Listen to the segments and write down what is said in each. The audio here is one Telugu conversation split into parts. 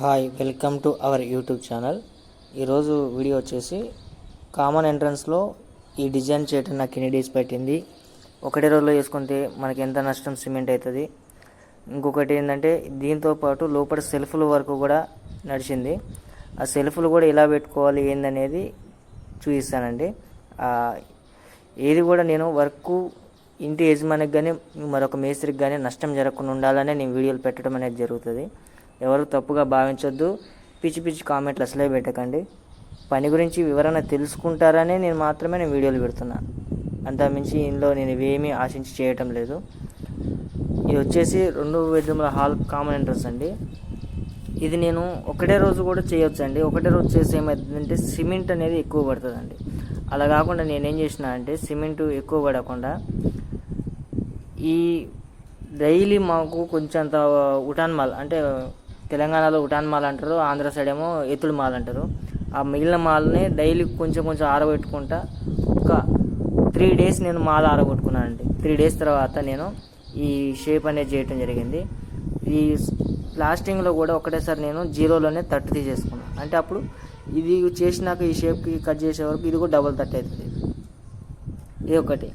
Hi welcome to our YouTube channel. ఈరోజు వీడియో వచ్చేసి కామన్ ఎంట్రన్స్లో ఈ డిజైన్ చేయటం నాకు ఎన్ని డేస్ పట్టింది. ఒకటే రోజులో వేసుకుంటే మనకి ఎంత నష్టం సిమెంట్ అవుతుంది. ఇంకొకటి ఏంటంటే దీంతో పాటు లోపల సెల్ఫ్ల వరకు కూడా నడిచింది. ఆ సెల్ఫ్లు కూడా ఎలా పెట్టుకోవాలి ఏందనేది చూపిస్తానండి. ఏది కూడా నేను వర్క్ ఇంటి యజమానికి కానీ మరొక మేస్త్రికి కానీ నష్టం జరగకుండా ఉండాలనే నేను వీడియోలు పెట్టడం అనేది జరుగుతుంది. ఎవరు తప్పుగా భావించొద్దు. పిచ్చి పిచ్చి కామెంట్లు అసలే పెట్టకండి. పని గురించి వివరణ తెలుసుకుంటారనే నేను మాత్రమే నేను వీడియోలు పెడుతున్నాను అంతా మించి ఇందులో నేను ఇవేమీ ఆశించి చేయటం లేదు. ఇది వచ్చేసి రెండు బెడ్రూమ్ల హాల్ కామన్ ఎంట్రన్స్ అండి. ఇది నేను ఒకటే రోజు కూడా చేయొచ్చు అండి ఒకటే రోజు చేసి ఏమవుతుందంటే సిమెంట్ అనేది ఎక్కువ పడుతుందండి. అలా కాకుండా నేనేం చేసిన అంటే సిమెంట్ ఎక్కువ పడకుండా ఈ డైలీ మాకు కొంచెం అంత ఉటాన్ మాల్ అంటే తెలంగాణలో ఉటాన్ మాల్ అంటారు ఆంధ్ర సైడ్ ఏమో ఎత్తుడు మాల్ అంటారు. ఆ మిగిలిన మాల్ని డైలీ కొంచెం కొంచెం ఆరబెట్టుకుంటా ఒక త్రీ డేస్ నేను మాల ఆరబెట్టుకున్నానండి. త్రీ డేస్ తర్వాత నేను ఈ షేప్ అనేది చేయటం జరిగింది. ఈ ప్లాస్టింగ్లో కూడా ఒకటేసారి నేను జీరోలోనే తట్టు తీసేసుకున్నాను అంటే అప్పుడు ఇది చేసినాక ఈ షేప్కి కట్ చేసే వరకు ఇది కూడా డబుల్ తట్టు అవుతుంది. ఇది ఒకటి.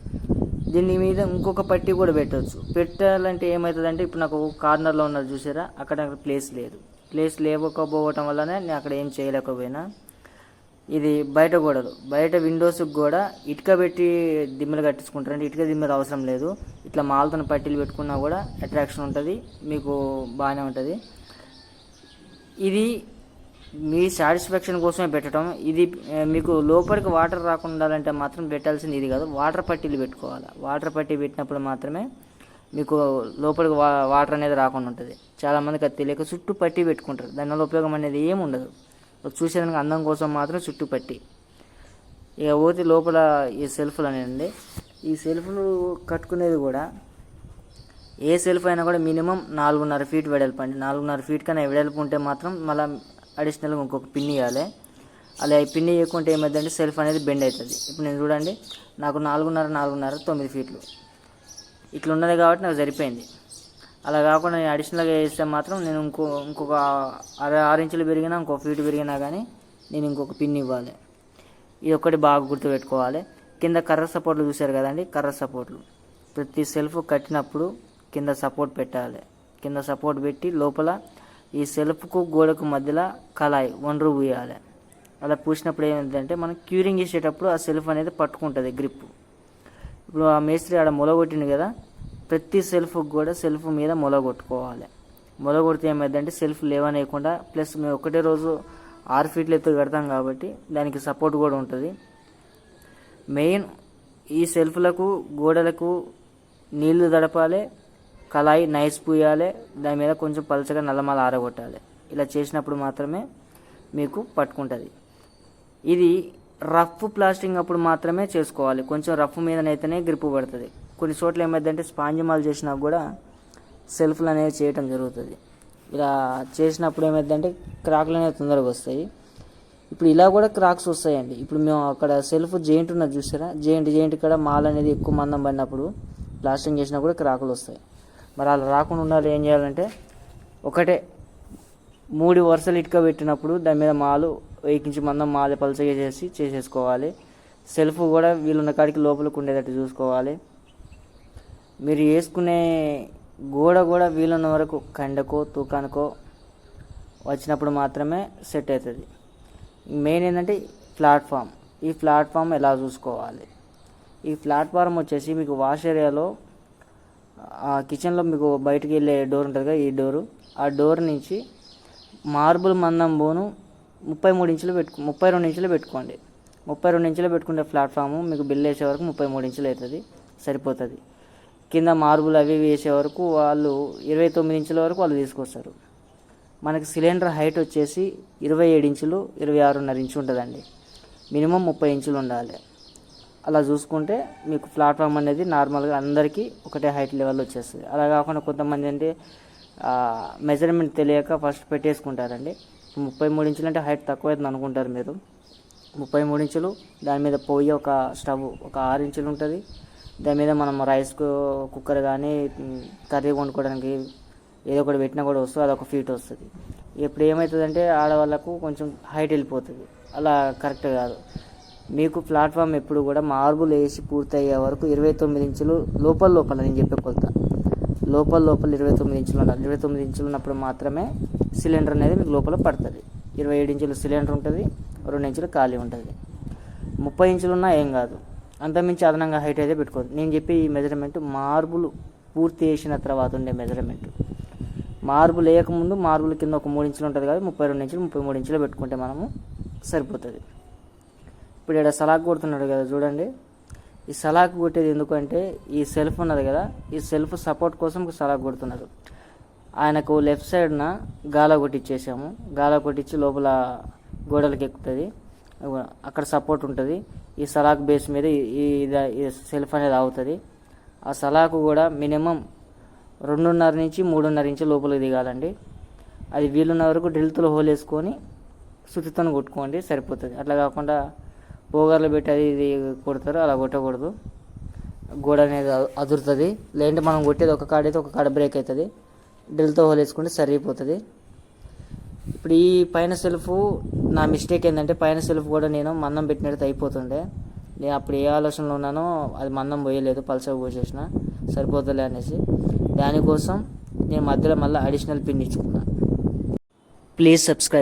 దీని మీద ఇంకొక పట్టి కూడా పెట్టవచ్చు పెట్టాలంటే ఏమవుతుందంటే ఇప్పుడు నాకు కార్నర్లో ఉన్నది చూసారా? అక్కడ నాకు ప్లేస్ లేదు. ప్లేస్ లేకపోవటం వల్లనే నేను అక్కడ ఏం చేయలేకపోయినా. ఇది బయట గోడలు. బయట విండోస్కి కూడా ఇటుక పెట్టి దిమ్మలు కట్టించుకుంటారు అంటే ఇటుక దిమ్మలు అవసరం లేదు. ఇట్లా మాలతోని పట్టీలు పెట్టుకున్నా కూడా అట్రాక్షన్ ఉంటుంది. మీకు బాగానే ఉంటుంది. ఇది మీ సాటిస్ఫాక్షన్ కోసమే పెట్టడం. ఇది మీకు లోపలికి వాటర్ రాకుండా ఉండాలంటే మాత్రం పెట్టాల్సింది ఇది కాదు. వాటర్ పట్టీలు పెట్టుకోవాలి? వాటర్ పట్టీ పెట్టినప్పుడు మాత్రమే మీకు లోపలికి వా వాటర్ అనేది రాకుండా ఉంటుంది. చాలామందికి అది తెలియక చుట్టూ పట్టీ పెట్టుకుంటారు. దానివల్ల ఉపయోగం అనేది ఏమి ఉండదు. చూసేదానికి అందం కోసం మాత్రం చుట్టూ పట్టి. ఇక పోతే లోపల ఈ సెల్ఫ్లు అనేది ఈ సెల్ఫ్లు కట్టుకునేది కూడా ఏ సెల్ఫ్ అయినా కూడా మినిమం నాలుగున్నర ఫీట్ వెడల్పు అండి. నాలుగున్నర ఫీట్ కన్నా వెడల్పు ఉంటే మాత్రం మళ్ళీ అడిషనల్గా ఇంకొక పిన్ని ఇవ్వాలి అలా పిన్ పిన్ని ఇవ్వకుంటే ఏమైందంటే సెల్ఫ్ అనేది బెండ్ అవుతుంది. ఇప్పుడు నేను చూడండి నాకు నాలుగున్నర నాలుగున్నర తొమ్మిది ఫీట్లు ఇట్లా ఉన్నది కాబట్టి నాకు సరిపోయింది. అలా కాకుండా నేను అడిషనల్గా వేస్తే మాత్రం నేను ఇంకో ఇంకొక అర ఆరు ఇంచులు పెరిగినా ఇంకో ఫీట్ పెరిగినా కానీ నేను ఇంకొక పిన్ ఇవ్వాలి. ఇది ఒక్కటి బాగా గుర్తుపెట్టుకోవాలి. కింద కర్ర సపోర్ట్లు చూశారు కదండి కర్ర సపోర్ట్లు ప్రతి సెల్ఫ్ కట్టినప్పుడు కింద సపోర్ట్ పెట్టాలి. కింద సపోర్ట్ పెట్టి లోపల ఈ సెల్ఫ్కు గోడకు మధ్యలో కళాయి ఒండ్రు పూయాలి అలా పూసినప్పుడు ఏమైందంటే మనం క్యూరింగ్ చేసేటప్పుడు ఆ సెల్ఫ్ అనేది పట్టుకుంటుంది గ్రిప్. ఇప్పుడు ఆ మేస్త్రి ఆడ మొలగొట్టింది కదా ప్రతి సెల్ఫ్ కూడా సెల్ఫ్ మీద మొలగొట్టుకోవాలి మొలగొడితే ఏమైందంటే సెల్ఫ్ లేవనేయకుండా ప్లస్ మేము ఒకటే రోజు ఆరు ఫీట్లు ఎత్తు కడతాం కాబట్టి దానికి సపోర్ట్ కూడా ఉంటుంది. మెయిన్ ఈ సెల్ఫ్లకు గోడలకు నీళ్ళు దడపాలి కళాయి నైస్ పూయాలి దాని మీద కొంచెం పలచగా నల్లమాల ఆరగొట్టాలి. ఇలా చేసినప్పుడు మాత్రమే మీకు పట్టుకుంటుంది. ఇది రఫ్ ప్లాస్టింగ్ అప్పుడు మాత్రమే చేసుకోవాలి. కొంచెం రఫ్ మీదనైతేనే గ్రిప్ పడుతుంది. కొన్ని చోట్ల ఏమైందంటే స్పాంజ్ మాల్ చేసినా కూడా సెల్ఫ్లు అనేవి చేయటం జరుగుతుంది. ఇలా చేసినప్పుడు ఏమైందంటే క్రాక్లు అనేవి తొందరగా వస్తాయి. ఇప్పుడు ఇలా కూడా క్రాక్స్ వస్తాయండి. ఇప్పుడు మేము అక్కడ సెల్ఫ్ జెయింట్ ఉన్నది చూసారా? జెయింట్ జెయింట్ ఇక్కడ మాల్ అనేది ఎక్కువ మందం పడినప్పుడు ప్లాస్టింగ్ చేసినా కూడా క్రాకులు వస్తాయి. మరి అలా రాకుండా ఉండాలి ఏం చేయాలంటే ఒకటే మూడు వరుసలు ఇటుక పెట్టినప్పుడు దాని మీద మాలు ఎక్కించి మందం మాలు పలచగా చేసి చేసేసుకోవాలి. సెల్ఫ్ కూడా వీలున్న కాడికి లోపలికి ఉండేటట్టు చూసుకోవాలి. మీరు వేసుకునే గోడ కూడా వీలున్న వరకు కండకో తూకానికో వచ్చినప్పుడు మాత్రమే సెట్ అవుతుంది. మెయిన్ ఏంటంటే ప్లాట్ఫామ్. ఈ ప్లాట్ఫామ్ ఎలా చూసుకోవాలి? ఈ ప్లాట్ఫామ్ వచ్చేసి మీకు వాష్ ఏరియాలో ఆ కిచెన్లో మీకు బయటికి వెళ్ళే డోర్ ఉంటుంది కదా ఈ డోరు ఆ డోర్ నుంచి మార్బుల్ మందం బోను ముప్పై మూడు ఇంచులు పెట్టుకో ముప్పై రెండు ఇంచులు పెట్టుకోండి. ముప్పై రెండు ఇంచులు పెట్టుకుంటే ప్లాట్ఫామ్ మీకు బిల్ వేసే వరకు ముప్పై మూడు ఇంచులు అవుతుంది సరిపోతుంది. కింద మార్బుల్ అవి ఇవి వేసే వరకు వాళ్ళు ఇరవై తొమ్మిది ఇంచుల వరకు వాళ్ళు తీసుకొస్తారు. మనకి సిలిండర్ హైట్ వచ్చేసి ఇరవై ఏడు ఇంచులు ఇరవై ఆరున్నర ఇంచు ఉంటుందండి. మినిమం ముప్పై ఇంచులు ఉండాలి. అలా చూసుకుంటే మీకు ప్లాట్ఫామ్ అనేది నార్మల్గా అందరికీ ఒకటే హైట్ లెవెల్ వచ్చేస్తుంది. అలా కాకుండా కొంతమంది అంటే మెజర్మెంట్ తెలియక ఫస్ట్ పెట్టేసుకుంటారండి. ముప్పై మూడు ఇంచులు అంటే హైట్ తక్కువ అనుకుంటారు మీరు. ముప్పై మూడు ఇంచులు దాని మీద పొయ్యి ఒక స్టవ్ ఒక ఆరు ఇంచులు ఉంటుంది. దాని మీద మనం రైస్ కుక్కర్ కానీ కర్రీ వండుకోవడానికి ఏదో ఒకటి పెట్టినా కూడా వస్తుంది అదొక ఫీట్ వస్తుంది. ఇప్పుడు ఏమవుతుందంటే ఆడవాళ్ళకు కొంచెం హైట్ వెళ్ళిపోతుంది. అలా కరెక్ట్ కాదు. మీకు ప్లాట్ఫామ్ ఎప్పుడు కూడా మార్బుల్ వేసి పూర్తయ్యే వరకు ఇరవై తొమ్మిది ఇంచులు లోపల లోపల నేను చెప్పే కొలత. లోపల లోపల ఇరవై తొమ్మిది ఇంచులు ఉండాలి. ఇరవై తొమ్మిది ఇంచులు ఉన్నప్పుడు మాత్రమే సిలిండర్ అనేది మీకు లోపల పడుతుంది. ఇరవై ఏడు ఇంచులు సిలిండర్ ఉంటుంది రెండు ఇంచులు ఖాళీ ఉంటుంది. ముప్పై ఇంచులు ఉన్నా ఏం కాదు. అంతమించి అదనంగా హైట్ అయితే పెట్టుకోవద్దు. నేను చెప్పి ఈ మెజర్మెంట్ మార్బుల్ పూర్తి చేసిన తర్వాత ఉండే మెజర్మెంట్ మార్బుల్ వేయకముందు మార్బుల్ కింద ఒక మూడు ఇంచులు ఉంటుంది కాదు ముప్పై రెండు ఇంచులు ముప్పై మూడు ఇంచులు పెట్టుకుంటే మనము సరిపోతుంది. ఇప్పుడు ఇక్కడ సలాక్ కొడుతున్నాడు కదా చూడండి. ఈ సలాక్ కొట్టేది ఎందుకంటే ఈ సెల్ఫ్ ఉన్నది కదా ఈ సెల్ఫ్ సపోర్ట్ కోసం సలాక్ కొడుతున్నాడు. ఆయనకు లెఫ్ట్ సైడ్న గాల కొట్టించేసాము గాల కొట్టించి లోపల గోడలకు ఎక్కుతుంది. అక్కడ సపోర్ట్ ఉంటుంది. ఈ సలాక్ బేస్ మీద ఈ- ఇది సెల్ఫ్ అనేది అవుతుంది ఆ సలాకు కూడా మినిమం రెండున్నర నుంచి మూడున్నర ఇంచు లోపలికి దిగాలండి. అది వీలున్న వరకు డ్రిల్తో హోల్ వేసుకొని సుత్తితో కొట్టుకోండి సరిపోతుంది. అట్లా కాకుండా పోగర్లు పెట్టి అది ఇది కొడతారు అలా కొట్టకూడదు. గోడ అనేది అదురుతుంది. లేదంటే మనం కొట్టేది ఒక కాడ అయితే ఒక కాడ బ్రేక్ అవుతుంది డ్రిల్తో హోలేసుకుంటే సరిపోతుంది. ఇప్పుడు ఈ పైన సెల్ఫ్ నా మిస్టేక్ ఏంటంటే పైన సెల్ఫ్ కూడా నేను మందం పెట్టినట్టు అయిపోతుండే. నేను అప్పుడు ఏ ఆలోచనలో ఉన్నానో అది మందం పోయలేదు పల్సర్ పోసేసిన. సరిపోతుందిలే అనేసి. దానికోసం నేను మధ్యలో మళ్ళీ అడిషనల్ పిన్ ఇచ్చుకున్నాను ప్లీజ్ సబ్స్క్రైబ్